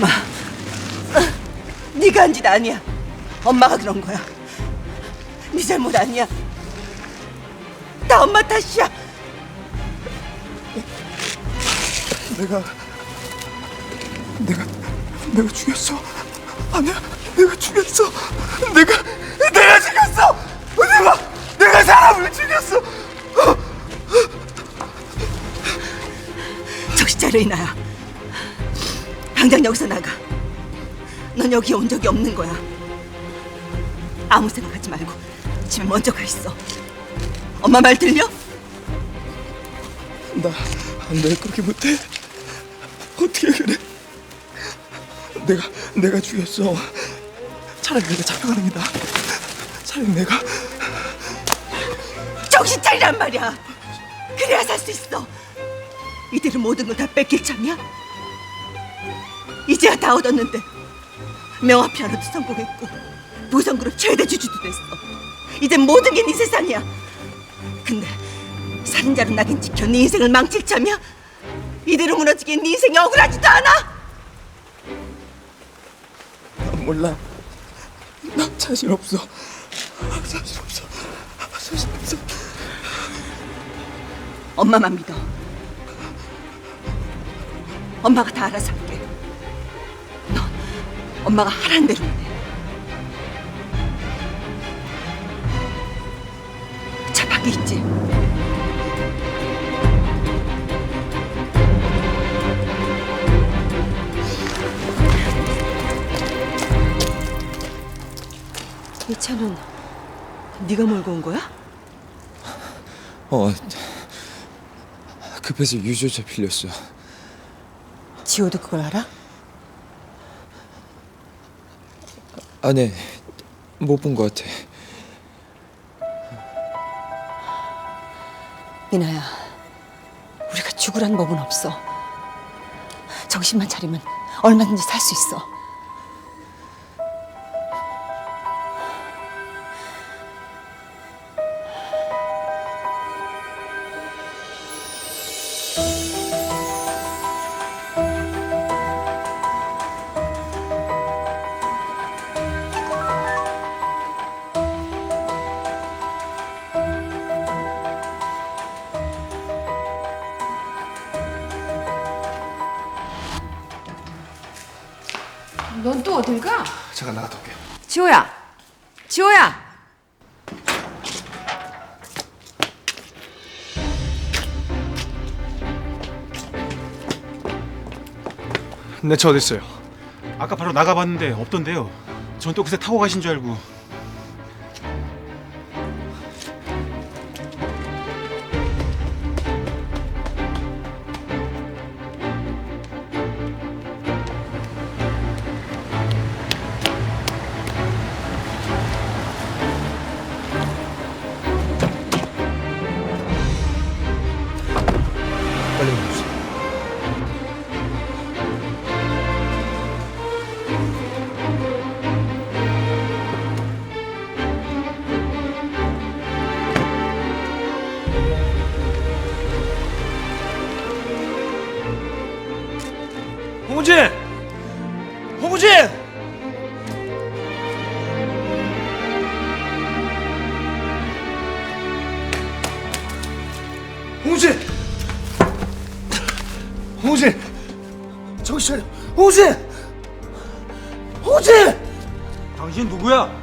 마. 네가 한 짓 아니야. 엄마가 그런 거야. 네 잘못 아니야. 다 엄마 탓이야. 내가 내가 내가 죽였어. 아니야, 내가 죽였어. 내가 내가 죽였어. 내가 내가 사람을 죽였어. 정신 차려 이나야. 당장 여기서 나가. 넌 여기 온 적이 없는 거야. 아무 생각하지 말고 집에 먼저 가 있어. 엄마 말 들려? 나 내가 그렇게 못해. 어떻게 그래? 내가 내가 죽였어. 차라리 내가 잡혀가는 게 나아. 차라리 내가 정신 차리란 말이야. 그래야 살 수 있어. 이들은 모든 걸 다 뺏길 참이야. 이제야 다 얻었는데 명화 피아노도 성공했고 보성그룹 최대 주주도 됐어. 이제 모든 게 네 세상이야. 근데 살인자로 낙인 찍혀 네 인생을 망칠 참이야. 이대로 무너지게 네 인생이 억울하지도 않아. 난 몰라. 나 자신 없어. 자신 없어. 자신 없어. 엄마만 믿어. 엄마가 다 알아서 할게. 너 엄마가 하라는 대로 해. 차 밖에 있지? 이 차는 네가 몰고 온 거야? 어. 급해서 유조차 빌렸어. 지호도 그걸 알아? 아니, 못본 것 같아. 이나야, 우리가 죽으란 법은 없어. 정신만 차리면 얼마든지 살 수 있어. 넌 또 어딜 가? 잠깐 나갔다 올게. 지호야, 지호야. 네, 저 어디 있어요? 아까 바로 나가봤는데 없던데요. 전 또 그새 타고 가신 줄 알고. 홍우진! 홍우진! 홍우진! 홍우진! 정신 차려! 홍우진! 홍우진! 당신 누구야?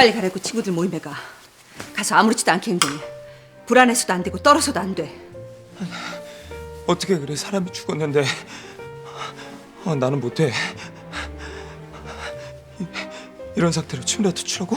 빨리 가라고 친구들 모임에 가. 가서 아무렇지도 않게 행동해. 불안해서도 안 되고 떨어서도 안 돼. 어떻게 그래? 사람이 죽었는데. 어, 나는 못해. 이, 이런 상태로 춤이라도 추라고?